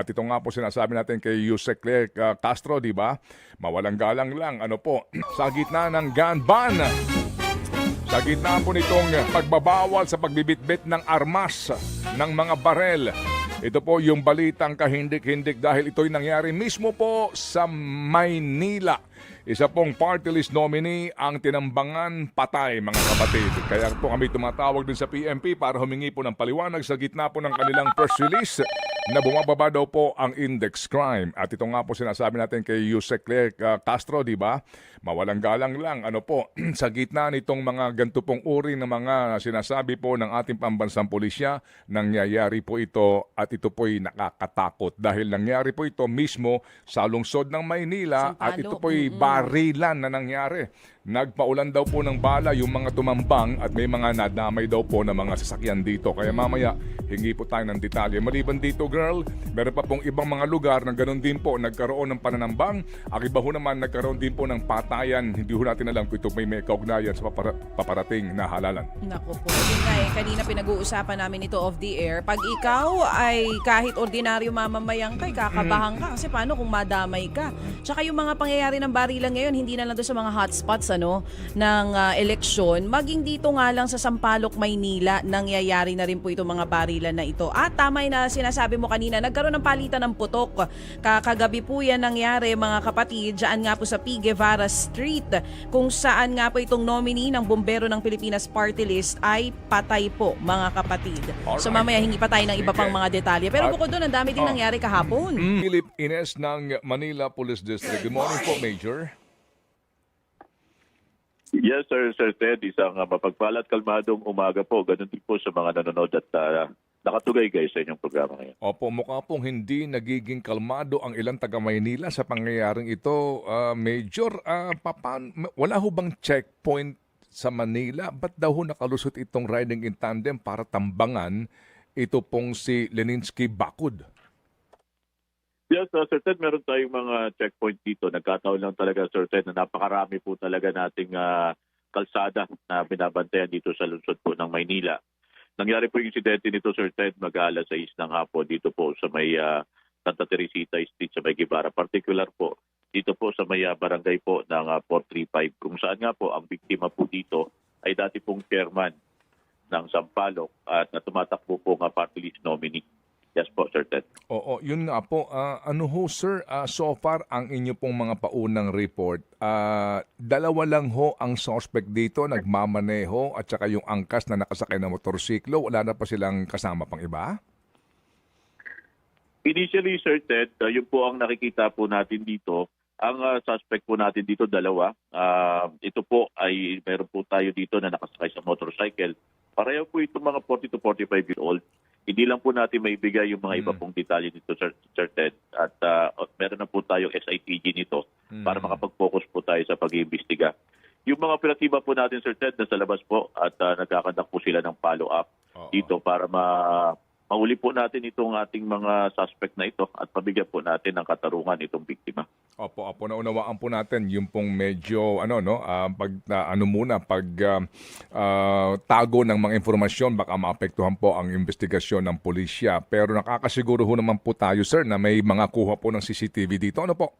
At ito nga po sinasabi natin kay Yusek Claire uh, Castro, di ba? Mawalang galang lang, ano po, sa gitna ng gun ban. Sa gitna po nitong pagbabawal sa pagbibitbit ng armas ng mga barel. Ito po yung balitang kahindik-hindik dahil ito'y nangyari mismo po sa Maynila. Isa pong party list nominee ang tinambangan patay mga kapatid. Kaya po kami tumatawag din sa PMP para humingi po ng paliwanag sa gitna po ng kanilang press release na bumababa daw po ang index crime. At ito nga po sinasabi natin kay Yusek uh, Castro, di ba? Mawalang galang lang, ano po, sa gitna nitong mga ganito pong uri ng mga sinasabi po ng ating pambansang pulisya, nangyayari po ito at ito po'y nakakatakot dahil nangyari po ito mismo sa lungsod ng Maynila at Sampaloc, ito po'y mm-mm. barilan na nangyari. Nagpaulan daw po ng bala yung mga tumambang at may mga nadamay daw po ng mga sasakyan dito. Kaya mamaya, hingi po tayo ng detalye. Maliban dito, girl, meron pa pong ibang mga lugar na ganun din po nagkaroon ng pananambang. Ang iba ho naman nagkaroon din po ng patayan. Hindi ho natin alam kung ito may may kaugnayan sa papara- paparating na halalan. Naku po. Yun nga eh, kanina pinag-uusapan namin ito off the air. Pag ikaw ay kahit ordinaryo mamamayang kay kakabahan ka. Kasi paano kung madamay ka? Tsaka yung mga pangyayari ng barilan ngayon, hindi na lang doon sa mga hotspots ano, ng ah, eleksyon. Maging dito nga lang sa Sampaloc, Maynila, nangyayari na rin po itong mga barilan na ito. At tama na sinasabi mo kanina, nagkaroon ng palitan ng putok. Kakagabi po yan nangyari mga kapatid, dyan nga po sa P. Guevara Street, kung saan nga po itong nominee ng Bombero ng Pilipinas Party List ay patay po mga kapatid. So Alright. mamaya hingi pa tayo ng iba pang mga detalye. Pero bukod doon, ang dami din Oh. nangyari kahapon. Philip Ines ng Manila Police District. Good morning po, Major. Yes, sir, Sir Ted. Isang uh, mapagpalat kalmadong umaga po. Ganun din po sa mga nanonood at uh, nakatugay guys sa inyong programa ngayon. Opo, mukha pong hindi nagiging kalmado ang ilang taga Maynila sa pangyayaring ito. Ah, Major, ah, papan, wala ho bang checkpoint sa Manila? Ba't daw ho nakalusot itong riding in tandem para tambangan ito pong si Leninsky Bakud? Yes, uh, Sir Ted, meron tayong mga checkpoint dito. Nagkataon lang talaga, Sir Ted, na napakarami po talaga nating uh, kalsada na binabantayan dito sa lungsod po ng Maynila. Nangyari po yung insidente nito, Sir Ted, mag-aala sa is ng hapon dito po sa may uh, Santa Teresita Street sa may Gibara. Particular po dito po sa may uh, barangay po ng uh, 435 kung saan nga po ang biktima po dito ay dati pong chairman ng Sampaloc at na tumatakbo po nga party list nominee. Yes po, Sir Ted. Oo, yun nga po. Ah, ano ho, sir, ah, so far ang inyo pong mga paunang report, ah, dalawa lang ho ang suspect dito, nagmamaneho at saka yung angkas na nakasakay ng motorsiklo. Wala na pa silang kasama pang iba? Initially, Sir Ted, uh, yun po ang nakikita po natin dito. Ang uh, suspect po natin dito, dalawa. Uh, ito po ay meron po tayo dito na nakasakay sa motorcycle. Pareho po itong mga 40 to 45 year old. Hindi lang po natin maibigay yung mga iba Mm. pong detalye dito, Sir, Sir Ted. At uh, meron na po tayong SITG nito para Mm. makapag-focus po tayo sa pag-iimbestiga. Yung mga operatiba po natin, Sir Ted, nasa labas po at uh, nagkakandak po sila ng follow-up dito para ma mahuli po natin itong ating mga suspect na ito at pabigyan po natin ng katarungan itong biktima. Opo, opo, naunawaan po natin yung pong medyo ano no, ah, pag na- ano muna pag ah, ah, tago ng mga informasyon baka maapektuhan po ang investigasyon ng pulisya. Pero nakakasiguro ho naman po tayo sir na may mga kuha po ng CCTV dito. Ano po?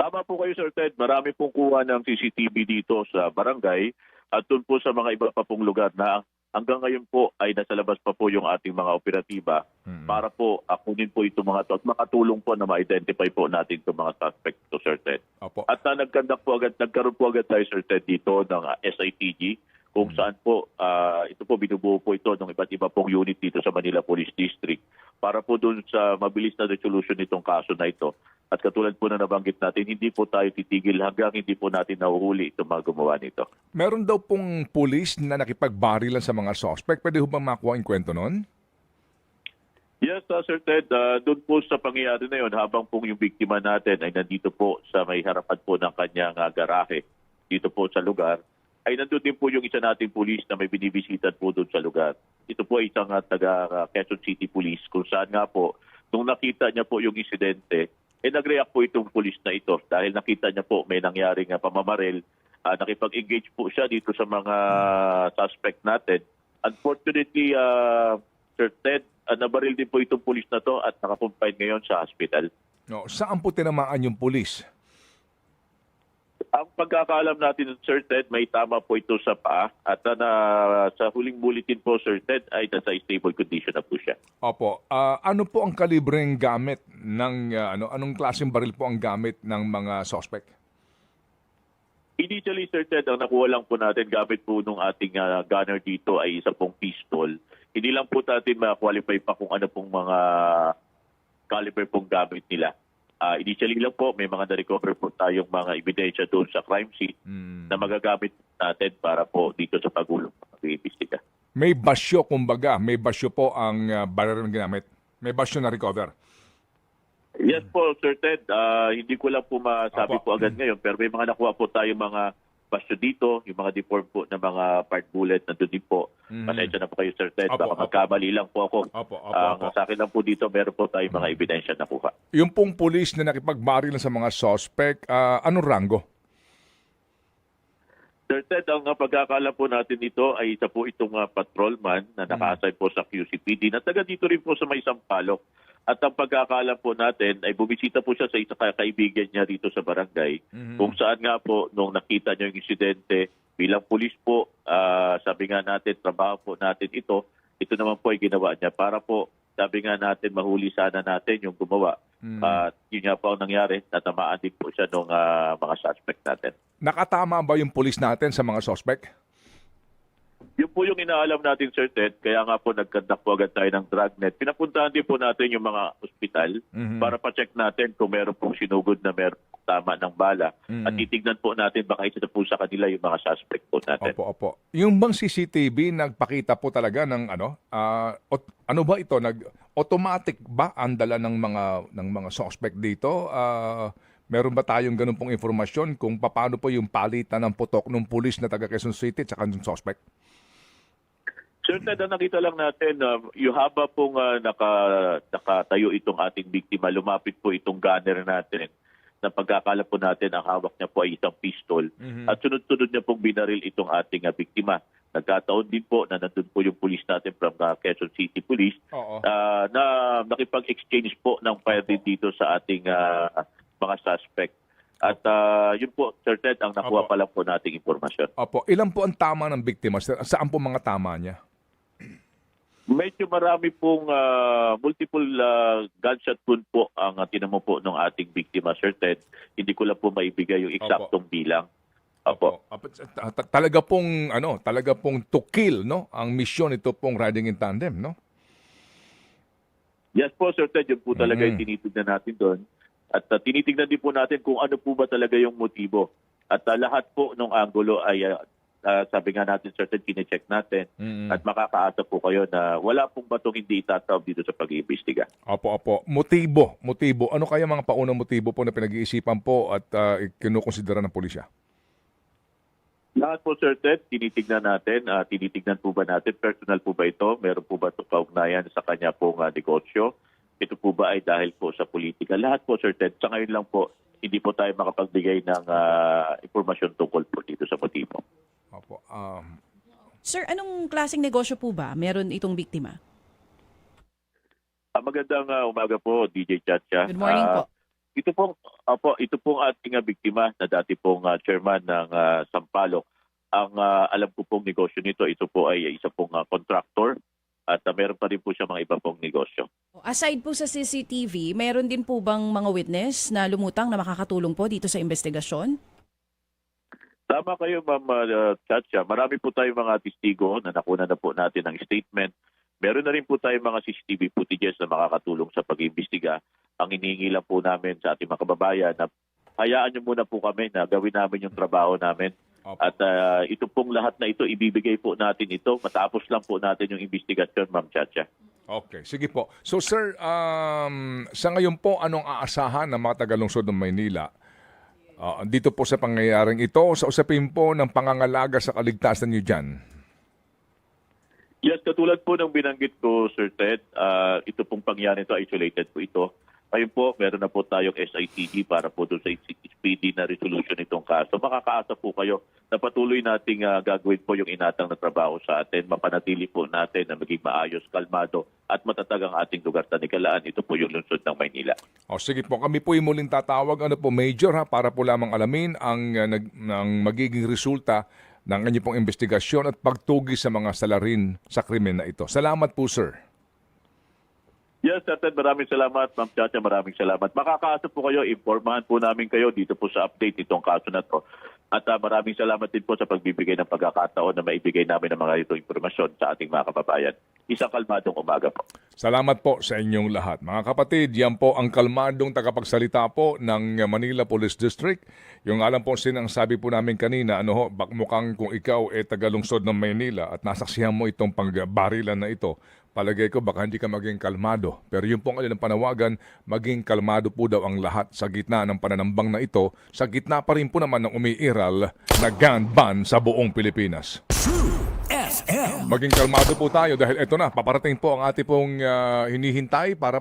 Tama po kayo Sir Ted, marami pong kuha ng CCTV dito sa barangay at doon po sa mga iba pa pong lugar na hanggang ngayon po ay nasa labas pa po yung ating mga operatiba Mm. para po akunin po itong mga to at makatulong po na ma-identify po natin itong mga suspect to Sir Ted. Opo. At uh, nagkandak po agad, nagkaroon po agad tayo Sir Ted dito ng uh, SITG kung saan po ah, ito po binubuo po ito ng iba't iba pong unit dito sa Manila Police District para po doon sa mabilis na resolution nitong kaso na ito. At katulad po na nabanggit natin, hindi po tayo titigil hanggang hindi po natin nahuhuli itong mga gumawa nito. Meron daw pong pulis na nakipagbarilan sa mga suspect. Pwede ho bang makuha yung kwento nun? Yes, uh, Sir Ted, uh, doon po sa pangyayari na yun, habang pong yung biktima natin ay nandito po sa may harapan po ng kanyang uh, garahe dito po sa lugar, ay nandun din po yung isa nating pulis na may binibisitan po doon sa lugar. Ito po ay isang uh, taga uh, Quezon City Police kung saan nga po, nung nakita niya po yung insidente, eh nag-react po itong pulis na ito dahil nakita niya po may nangyaring uh, pamamaril, uh, nakipag-engage po siya dito sa mga suspect natin. Unfortunately, uh, Sir Ted, uh, nabaril din po itong pulis na to at nakakumpine ngayon sa hospital. No, saan po tinamaan yung pulis? Ang pagkakaalam natin, Sir Ted, may tama po ito sa paa at uh, na, sa huling bulletin po, Sir Ted, ay nasa stable condition na po siya. Opo. Ah, ano po ang kalibreng gamit ng ah, ano anong klaseng baril po ang gamit ng mga suspect? Initially, Sir Ted, ang nakuha lang po natin gamit po nung ating uh, gunner dito ay isa pong pistol. Hindi lang po natin ma-qualify pa kung ano pong mga caliber pong gamit nila. Ah, initially lang po, may mga na-recover po tayong mga ebidensya doon sa crime scene Hmm. na magagamit natin para po dito sa pagulong ng pag-iimbestiga. May basyo kumbaga, may basyo po ang ah, baril na ginamit. May basyo na recover. Yes po, Sir Ted. Ah, hindi ko lang po masabi Apo. po agad ngayon, pero may mga nakuha po tayong mga basyo dito, yung mga deform po na mga part bullet na doon din po. Mhm. Pasensya na po kayo, Sir Ted. Apo, Baka apo. magkamali lang po ako. Opo, opo, Ang opo. sa akin lang po dito, meron po tayong mga ebidensya na kuha. Yung pong pulis na nakipagbaril sa mga suspect, ah, anong rango? Sir Ted, ang uh, pagkakala po natin dito ay isa po itong uh, patrolman na naka-assign po sa QCPD na taga dito rin po sa may Sampaloc. At ang pagkakala po natin ay bumisita po siya sa isang ka- kaibigan niya dito sa barangay kung saan nga po nung nakita niya yung insidente bilang pulis po, ah, sabi nga natin, trabaho po natin ito, ito naman po ay ginawa niya para po, sabi nga natin, mahuli sana natin yung gumawa. At yun nga po ang nangyari, natamaan din po siya ng mga suspect natin. Nakatama ba yung pulis natin sa mga suspect? Yun po yung inaalam natin, Sir Ted. Kaya nga po nagkandak po agad tayo ng dragnet. Pinapuntahan din po natin yung mga ospital Mhm. para pa-check natin kung meron pong sinugod na meron tama ng bala. Mhm. At titignan po natin baka isa na po sa kanila yung mga suspect po natin. Opo, opo. Yung bang CCTV nagpakita po talaga ng ano? ot- ano ba ito? Nag automatic ba ang dala ng mga ng mga suspect dito? Ah, meron ba tayong ganun pong informasyon kung paano po yung palitan ng putok ng pulis na taga Quezon City at ng suspect? Sir Ted, nakita lang natin, uh, yung haba pong uh, naka, nakatayo itong ating biktima, lumapit po itong gunner natin na pagkakala po natin ang hawak niya po ay isang pistol at sunod-sunod niya pong binaril itong ating uh, biktima. Nagkataon din po na nandun po yung police natin from uh, Quezon City Police Oo. ah, na nakipag-exchange po ng fire din dito sa ating ah, mga suspect. At ah, yun po, Sir Ted, ang nakuha Opo. pa lang po nating impormasyon. Opo, ilan po ang tama ng biktima? Sa- Saan po mga tama niya? Medyo marami pong ah, multiple ah, gunshot wound po ang uh, tinamo po ng ating biktima, Sir Ted. Hindi ko lang po maibigay yung eksaktong bilang. Opo. Opo, ta- ta- talaga pong ano, talaga pong to kill, no? Ang misyon ito pong riding in tandem, no? Yes po, Sir Ted, yun po talaga Mhm. yung tinitignan natin doon. At uh, tinitignan din po natin kung ano po ba talaga yung motibo. At uh, lahat po ng angulo ay, uh, uh, sabi nga natin, Sir Ted, kine-check natin. Mm. At makakaasa po kayo na wala pong batong hindi itatawag dito sa pag-iimbestiga. Opo, opo. Motibo, motibo. Ano kaya mga paunang motibo po na pinag-iisipan po at uh, kinukonsidera ng pulisya? Lahat po, Sir Ted, tinitignan natin. ah, tinitignan po ba natin, personal po ba ito? Meron po ba ito kaugnayan sa kanya pong ah, negosyo? Ito po ba ay dahil po sa politika? Lahat po, Sir Ted. Sa ngayon lang po, hindi po tayo makapagbigay ng ah, impormasyon tungkol po dito sa motibo. Sir, anong klaseng negosyo po ba meron itong biktima? Ah, magandang ah, umaga po, DJ Chacha. Good morning Ah, po. Ito pong, apo, ito pong ating ah, biktima na dati pong ah, chairman ng ah, Sampaloc. Ang ah, alam ko pong negosyo nito, ito po ay isa pong ah, contractor at ah, meron pa rin po siya mga iba pong negosyo. Aside po sa CCTV, meron din po bang mga witness na lumutang na makakatulong po dito sa investigasyon? Tama kayo, Ma'am uh, Chacha. Marami po tayong mga testigo na nakuna na po natin ng statement. Meron na rin po tayong mga CCTV footages na makakatulong sa pag-iimbestiga. Ang inihingi lang po namin sa ating mga kababayan na hayaan nyo muna po kami na gawin namin yung trabaho namin. opo. At ah, ito pong lahat na ito, ibibigay po natin ito. Matapos lang po natin yung investigasyon, Ma'am Chacha. Okay, sige po. So sir, um, sa ngayon po, anong aasahan ng mga tagalungsod ng Maynila? Ah, dito po sa pangyayaring ito, sa usapin po ng pangangalaga sa kaligtasan niyo dyan. Yes, katulad po ng binanggit ko, Sir Ted, ah, ito pong pangyari ito, isolated po ito. Ayun po, meron na po tayong SITD para po doon sa speedy na resolution itong kaso. Makakaasa po kayo na patuloy nating ah, gagawin po yung inatang na trabaho sa atin. Mapanatili po natin na maging maayos, kalmado at matatag ang ating lugar na Nikalaan. Ito po yung lungsod ng Maynila. O sige po, kami po yung muling tatawag ano po major ha para po lamang alamin ang uh, nag, ang magiging resulta ng inyong pong investigasyon at pagtugi sa mga salarin sa krimen na ito. Salamat po sir. Yes, Ted, maraming salamat. Ma'am Chacha, maraming salamat. Makakaasa po kayo, informahan po namin kayo dito po sa update itong kaso na to. At ah, maraming salamat din po sa pagbibigay ng pagkakataon na maibigay namin ng mga itong impormasyon sa ating mga kababayan. Isang kalmadong umaga po. Salamat po sa inyong lahat. Mga kapatid, yan po ang kalmadong tagapagsalita po ng Manila Police District. Yung alam po sin ang sabi po namin kanina, ano ho, bak mukhang kung ikaw ay tagalungsod ng Maynila at nasaksihan mo itong pangbarilan na ito, palagay ko baka hindi ka maging kalmado. Pero yung pong kanilang panawagan, maging kalmado po daw ang lahat sa gitna ng pananambang na ito, sa gitna pa rin po naman ng umiiral na gun ban sa buong Pilipinas. Maging kalmado po tayo dahil ito na, paparating po ang ating pong ah, hinihintay para